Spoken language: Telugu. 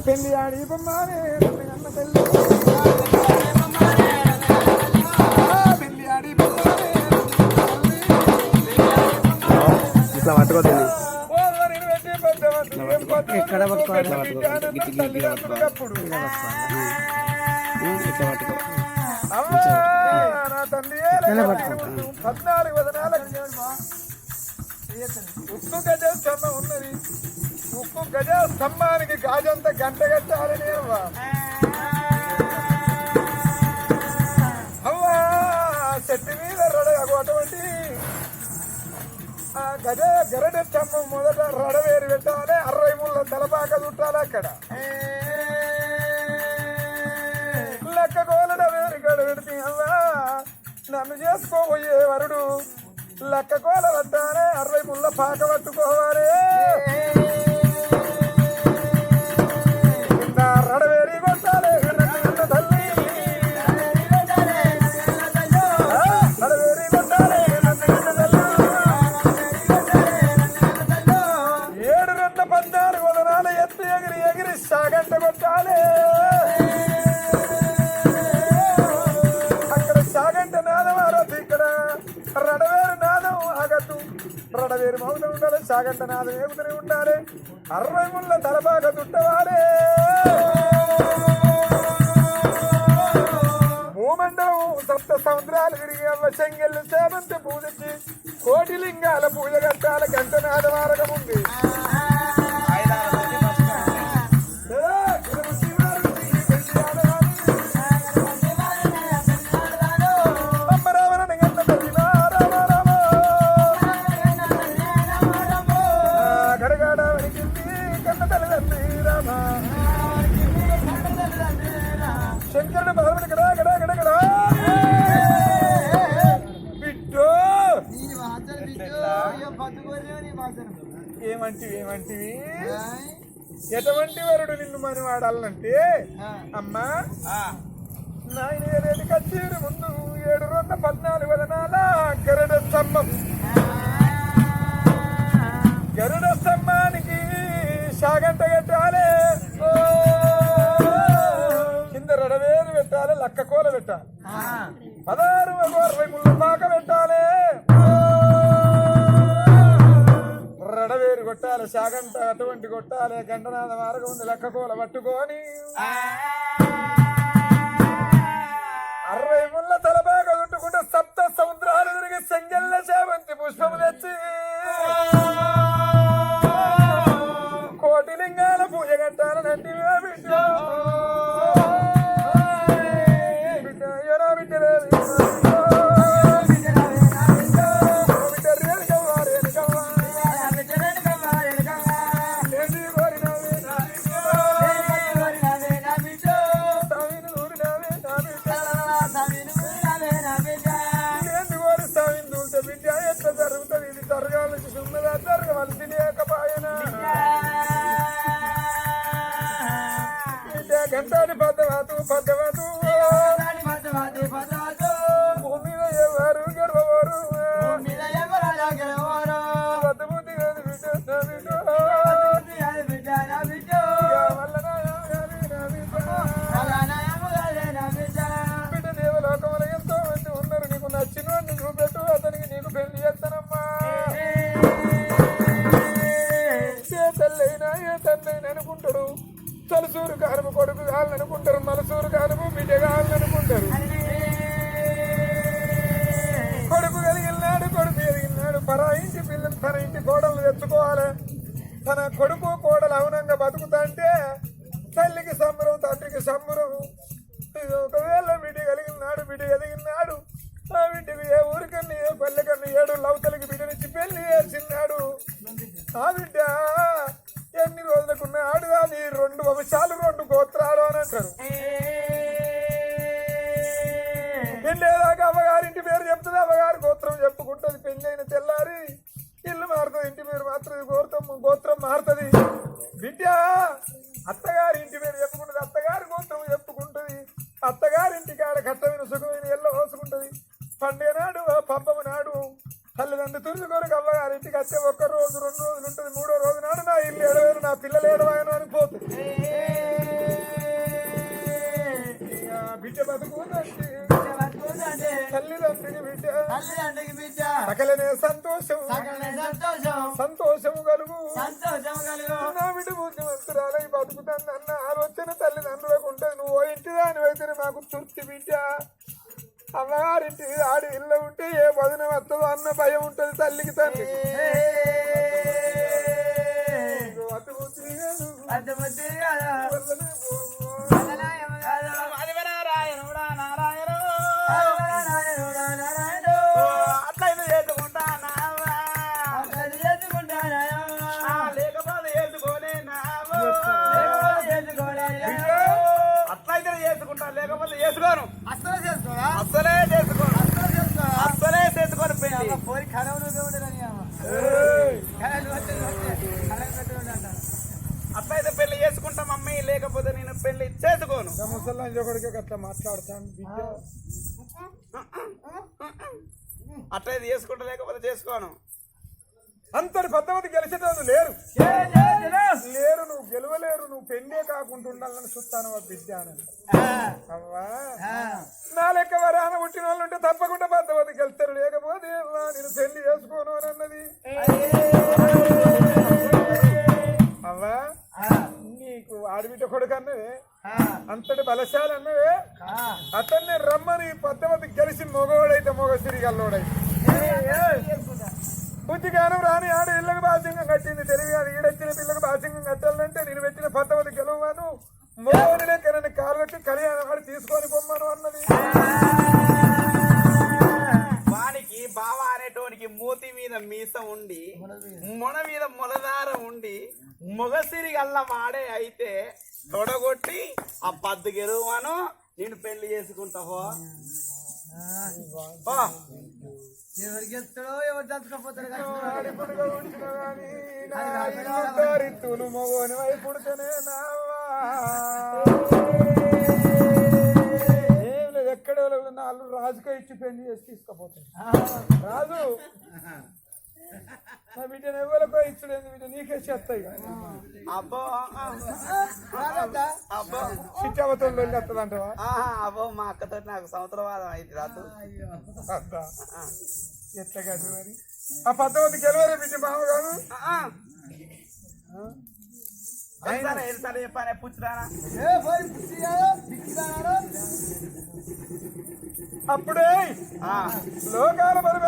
నీకు పెళ్ళి ఆడి ఇట్లా పట్టుకోతుంది ఎక్కడ పట్టుకోవాలి? అప్పుడు. ఇట్లా పట్టుకో పద్నాలుగు వదనాల ఉన్నది ముక్కు గజ స్తంభానికి గాజంత గంట కట్టాలని అవ్వా. అవ్వా చెట్టు మీద రడ అటువంటి ఆ గజ గరడ స్తంభం మొదట రడవేరు పెట్టాలి అరవై ముళ్ళ తలపాక చుట్టాలి అక్కడ. లెక్క కోలడ వేరు గడ పెడితే అవ్వా నన్ను చేసుకోబోయే వరుడు లెక్క కోల వద్దానే అరవై ముళ్ళ పాక పట్టుకోవాలి. ఎగిరి ఎగిరి ఎగిరి సాగంట కొట్టాలి. అక్కడ సాగంట నాదం ఆరదు ఇక్కడ. రడవేరు నాదం ఆగద్దు. రడవేరు మౌనం ఉండాలి సాగంట నాదం ఏముతూనే ఉండాలి? అరవై ముళ్ళ తలబాగ దుట్టవాలి భూమండలం సప్త సముద్రాలు విరిగి అవ్వ చెంగెళ్ళు సేవంతి పూజకి కోటి లింగాల పూజ కట్టాల గంటనాద మారకం శంకరుడు భగవతి గడా గడా గడా గడా. బిడ్డో ఏమంటివి ఏమంటివి? ఎటువంటి వరుడు నిన్ను మరి వాడాలంటే అమ్మా నాయన ఏదేది కచ్చేరు ముందు ఏడు రెండు పద్నాలుగు వదనాల గరుడ స్తంభం. గరుడ స్తంభానికి సాగంట లక్క కోల పెట్టాలి పదహారు అరవై ముళ్ళ పాక పెట్టాలి. రడవేరు కొట్టాలి సాగంట అటువంటి కొట్టాలి గంటనాథ మార్గం ఉంది లక్క కోల పట్టుకొని. అరవై ముళ్ళ తలబాగా చుట్టుకుంటే సప్త సముద్రాలు తిరిగి చెంగెల్ల చేవంతి పుష్పము తెచ్చి. తల్లైనా ఏ తండ్రైనా అనుకుంటాడు? తలసూరు కానుపు కొడుకు కావాలని అనుకుంటారు మలసూరు కానుపు బిడ్డ కావాలని అనుకుంటారు. కొడుకు కలిగినాడు కొడుకు ఎదిగినాడు పరా ఇంటి పిల్లలు తన ఇంటి కోడలు తెచ్చుకోవాలి. తన కొడుకు కోడలు అవునంగా బతుకుతాంటే తల్లికి సంబరం తండ్రికి సంబరం. ఇది ఒకవేళ బిడ్డ కలిగినాడు బిడ్డ ఎదిగినాడు ఆ బిడ్డకు ఏ ఊరికన్నా ఏ పల్లెకన్నా ఏడు లవతలకి బిడ్డనిచ్చి పెళ్ళి చేసినాడు ఆ బిడ్డ వంశాలు రెండు గోత్రాలు అని అంటారు. పెళ్ళేదాకా అమ్మగారింటి పేరు చెప్తుంది అమ్మగారు గోత్రం చెప్పుకుంటుంది. పెళ్ళైన తెల్లారి ఇల్లు మారుతుంది ఇంటి పేరు మాత్రం గోత్రం గోత్రం మారుతుంది. బిడ్డ రోజు రెండు రోజులు ఉంటుంది మూడో రోజు నాడు నా ఇల్లు ఏడవేరు నా పిల్లలు ఏడవాయను అనిపోతుంది బిడ్డ బతుకుందంటే తల్లిదండ్రికి బిడ్డ తల్లిదండ్రికి సంతోషం సంతోషం బతుకుతాను అన్న ఆలోచన తల్లిదండ్రులకు ఉంటుంది నువ్వు ఇంటి దానివైతే నాకు తృప్తి బిడ్డ. అమ్మగారింటి ఆడి ఇల్లు ఉంటే ఏ వదిన వస్తుందో అన్న భయం ఉంటుంది తల్లికి తండ్రి పోయి! కడవలు అంటారు. అట్లయితే పెళ్ళి చేసుకుంటా మమ్మీ లేకపోతే నేను పెళ్ళి చేసుకోను కొడుకు అట్లా మాట్లాడతాను అట్లయితే చేసుకుంటా లేకపోతే చేసుకోను అంతటి పద్ధతి గెలిచేటోళ్ళు లేరు. లేరు నువ్వు గెలవలేరు నువ్వు పెళ్ళే కాకుండా ఉండాలని చూస్తాను ఆ బిడ్డ అని. ఆ, అవ్వా. నా లెక్క వరాన పుట్టిన వాళ్ళు ఉంటే తప్పకుండా పద్ధతి గెలుస్తారు. లేకపోతే నేను పెళ్ళి చేసుకోను అని అన్నది. అవ్వా. నీకు ఆడబిడ్డ కొడుకు అన్నవే అంతటి బలశాలి అన్నవే. అతన్ని రమ్మని పద్ధతి గెలిచి మగవాడైతే మగ సిరిగల్లోడైతే. బుద్ధిగానం రాని ఆడు ఇళ్ళకు బాసింగం కట్టింది. తెలివి అది ఈడొచ్చిన పిల్లకు బాసింగం కట్టాలంటే నేను పెట్టిన పద్ధతి గెలవను మోని లెక్క నన్ను కాలు పెట్టి కళ్యాణం ఆడు తీసుకొని పొమ్మను అన్నది. వానికి బావ అనేటోనికి మూతి మీద మీసం ఉండి మొన మీద మొలదారం ఉండి మొగసిరి గల్ల వాడే అయితే తొడగొట్టి ఆ పద్దు గెలువను నేను పెళ్ళి చేసుకుంటావో ఎత్తాడో ఎవరు మగోని పుడితేనే ఎక్కడో నాలుగు రాజుకో ఇచ్చి పెళ్ళి చేసి తీసుకుపోతాను రాజు నా బిడ్డను ఎవరికో ఇచ్చుడు ఎందుకు బిడ్డ? నీకే చేస్తాయి అబ్బో? అబ్బో. వెళ్ళి వస్తుందంటవా ఆహా, అబ్బో మా అక్కతో నాకు సంవత్సరవాదం అయింది రాదు అద్దా. ఎట్లా కాదు మరి? ఆ పద్ధతి గెలవరే బిడ్డ ఎన్నిసార్లు చెప్పానే పుచ్చురానా. అప్పుడే ఆ. లోకాల బలి